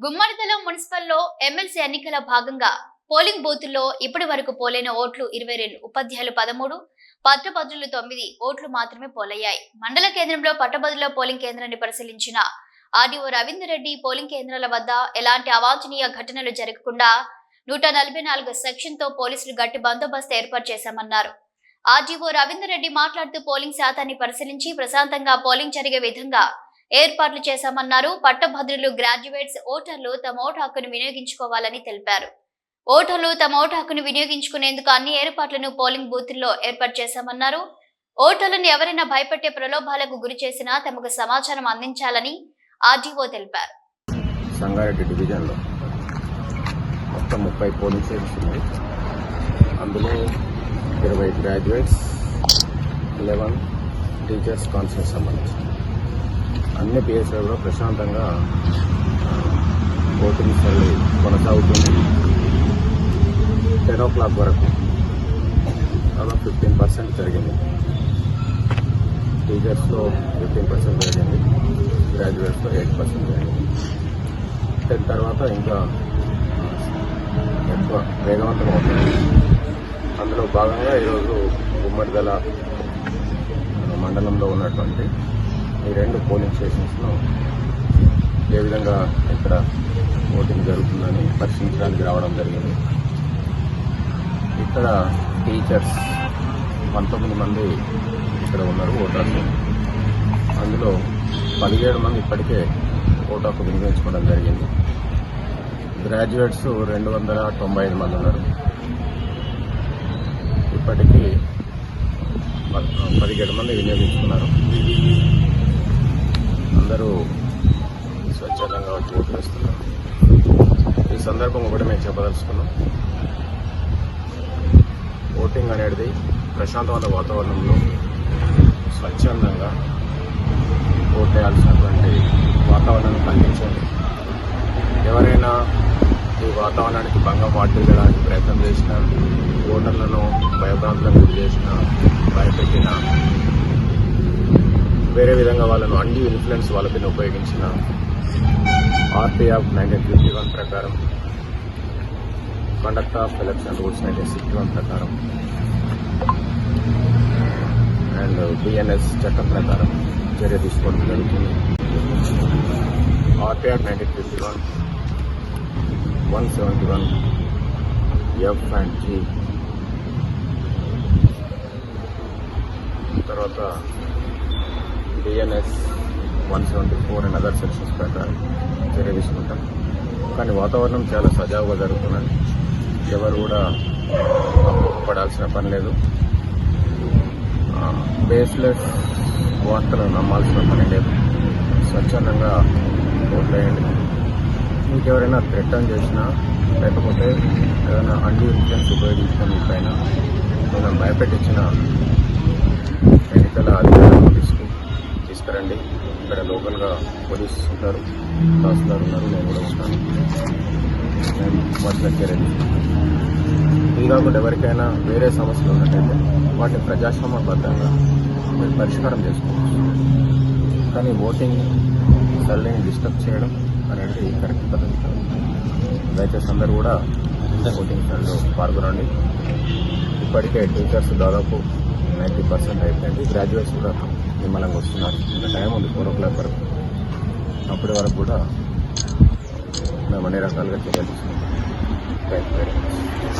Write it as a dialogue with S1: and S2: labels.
S1: Gummadidala మున్సిపల్లో MLC ఎన్నికల భాగంగా polling బూత్లో ఇప్పటి వరకు పోలైన ఓట్లు ఇరవై రెండు ఉపాధ్యాయులు పదమూడు పట్టభద్రులు తొమ్మిది ఓట్లు మాత్రమే పోలయ్యాయి. మండల కేంద్రంలో పట్టభద్రుల పోలింగ్ కేంద్రాన్ని పరిశీలించిన ఆర్డీఓ రవీందర్ రెడ్డి పోలింగ్ కేంద్రాల వద్ద ఎలాంటి అవాంఛనీయ ఘటనలు జరగకుండా నూట నలభై నాలుగు సెక్షన్తో పోలీసులు గట్టి బందోబస్తు ఏర్పాటు చేశామన్నారు. ఆర్డీఓ రవీందర్ రెడ్డి మాట్లాడుతూ పోలింగ్ శాతాన్ని పరిశీలించి ప్రశాంతంగా పోలింగ్ జరిగే విధంగా ఏర్పాట్లు చేశామన్నారు. పట్టభద్రులు గ్రాడ్యుయేట్స్ ఓటర్లు తమ ఓటు హక్కును వినియోగించుకోవాలని తెలిపారు. ఓటర్లు తమ ఓటు హక్కును వినియోగించుకునేందుకు అన్ని ఏర్పాట్లను పోలింగ్ బూతుల్లో ఏర్పాటు చేశామన్నారు. ఓటర్లను ఎవరైనా భయపెట్టే ప్రలోభాలకు గురి చేసినా తమకు సమాచారం అందించాలని ఆర్డీఓ తెలిపారు.
S2: సంగారెడ్డి డివిజన్లో మొత్తం ముప్పై పోలింగ్ స్టేషన్స్ ఉన్నాయి. అందులో ఇరవై గ్రాడ్యుయేట్స్ లెవెన్ టీచర్స్ కాన్ఫరెన్స్ సంబంధించి అన్ని పిఎస్లో కూడా ప్రశాంతంగా ఓటింగ్ సర్వే కొనసాగుతుంది. టెన్ ఓ క్లాక్ వరకు దాదాపు ఫిఫ్టీన్ పర్సెంట్ జరిగింది. టీచర్స్లో ఫిఫ్టీన్ పర్సెంట్ జరిగింది. గ్రాడ్యుయేట్స్లో ఎయిట్ పర్సెంట్ జరిగింది. టెన్ తర్వాత ఇంకా ఎక్కువ వేగవంతం అవుతుంది. అందులో భాగంగా ఈరోజు గుమ్మడిదల మండలంలో ఉన్నటువంటి ఈ రెండు పోలింగ్ స్టేషన్స్లో ఏ విధంగా ఇక్కడ ఓటింగ్ జరుగుతుందని పరిశీలించడానికి రావడం జరిగింది. ఇక్కడ టీచర్స్ పంతొమ్మిది మంది ఇక్కడ ఉన్నారు ఓటర్స్ అందులో పదిహేడు మంది ఇప్పటికే ఓటు హక్కు వినియోగించుకోవడం జరిగింది. గ్రాడ్యుయేట్స్ రెండు వందల తొంభై ఐదు మంది ఉన్నారు. ఇప్పటికీ పదిహేడు మంది వినియోగించుకున్నారు. అందరూ స్వచ్ఛందంగా వచ్చి ఓటు వేస్తున్నారు ఈ సందర్భం ఒకటి మేము చెప్పదలుచుకున్నాం. ఓటింగ్ అనేది ప్రశాంతమైన వాతావరణంలో స్వచ్ఛందంగా ఓటేయాల్సినటువంటి వాతావరణాన్ని కల్పించండి ఎవరైనా ఈ వాతావరణానికి భంగం వాటిల్లడానికి ప్రయత్నం చేసిన ఓటర్లను భయభ్రాంతులకు గురి చేసిన భయపెట్టిన వేరే విధంగా వాళ్ళను అండి ఇన్ఫ్లుయెన్స్ వాళ్ళపైన ఉపయోగించిన RT of nineteen fifty one ప్రకారం conduct of election rules nineteen sixty one ప్రకారం అండ్ బిఎన్ఎస్ చట్టం ప్రకారం చర్య తీసుకోవడం జరుగుతుంది. RTR nineteen fifty one one seventy one F and G. తర్వాత BNS one seventy four and other sections ప్రకారం చర్య తీసుకుంటాం. కానీ వాతావరణం చాలా సజావుగా జరుగుతున్నది. ఎవరు కూడా పడాల్సిన పని లేదు. బేస్లెస్ వార్తలను నమ్మాల్సిన పని లేదు. స్వచ్ఛందంగా ఓట్లేయండి. మీకు ఎవరైనా థ్రెటన్ చేసినా లేకపోతే ఏదైనా అండి ఇన్ఫ్లుయెన్స్ ఉపయోగించుకొని పైన ఏదైనా భయపెట్టించిన ఎన్నికల అధికారులను తీసుకు తీసుకురండి. ఇక్కడ లోకల్గా పోలీస్ ఉంటారు తహసీల్దార్ ఉన్నారు నేను కూడా ఉంటాను. మేము వాటిని ఇది కాకుండా ఎవరికైనా వేరే సమస్యలు ఉన్నట్టయితే వాటిని ప్రజాస్వామ్యబద్ధంగా మీరు పరిష్కారం చేసుకోవచ్చు. కానీ ఓటింగ్ సరళిని డిస్టర్బ్ చేయడం అనేది కరెక్ట్ పద్ధతి కాదు. దయచేసి అందరూ కూడా ఓటింగ్ సరళిలో పాల్గొనండి. ఇప్పటికే టీచర్స్ దాదాపు నైంటీ పర్సెంట్ అయిపోయింది. గ్రాడ్యుయేట్స్ కూడా నిమ్మలంగా వస్తున్నారు. ఇంకా టైం ఉంది ఫోర్ ఓ క్లాక్ వరకు. అప్పటి వరకు కూడా మేము అన్ని రకాలుగా చర్యలు తీసుకుంటాం. Thank you very much